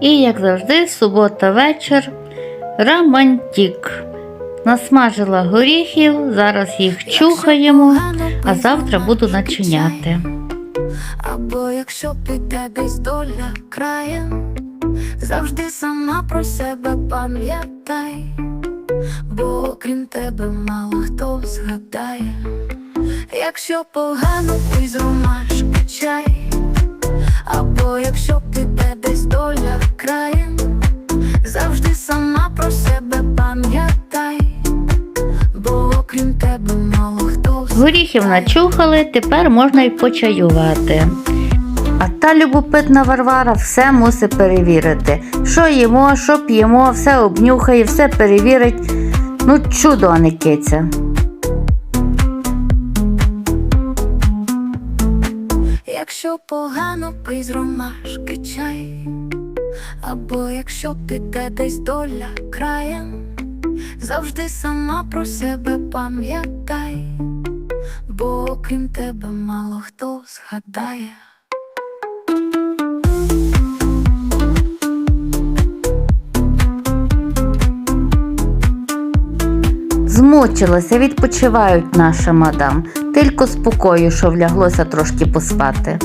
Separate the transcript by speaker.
Speaker 1: І, як завжди, субота вечір. Романтик. Насмажила горіхів, зараз їх чухаємо, а завтра буду начиняти.
Speaker 2: Або якщо піде десь доля краєм, завжди сама про себе пам'ятай, бо окрім тебе мало хто згадає, якщо погано пий з ромашки чай, бо окрім тебе мало хто
Speaker 1: Горіхів начухали, тепер можна й почаювати. А та любопитна Варвара все мусить перевірити. Що їмо, що п'ємо, все обнюхає, все перевірить. Ну, чудо, а не киця.
Speaker 2: Якщо погано пий з ромашки чай, або якщо піде десь доля краєм, завжди сама про себе пам'ятай, бо окрім тебе мало хто згадає.
Speaker 1: Змучилася, відпочивають наша мадам. Тільки спокою, що вляглося трошки поспати.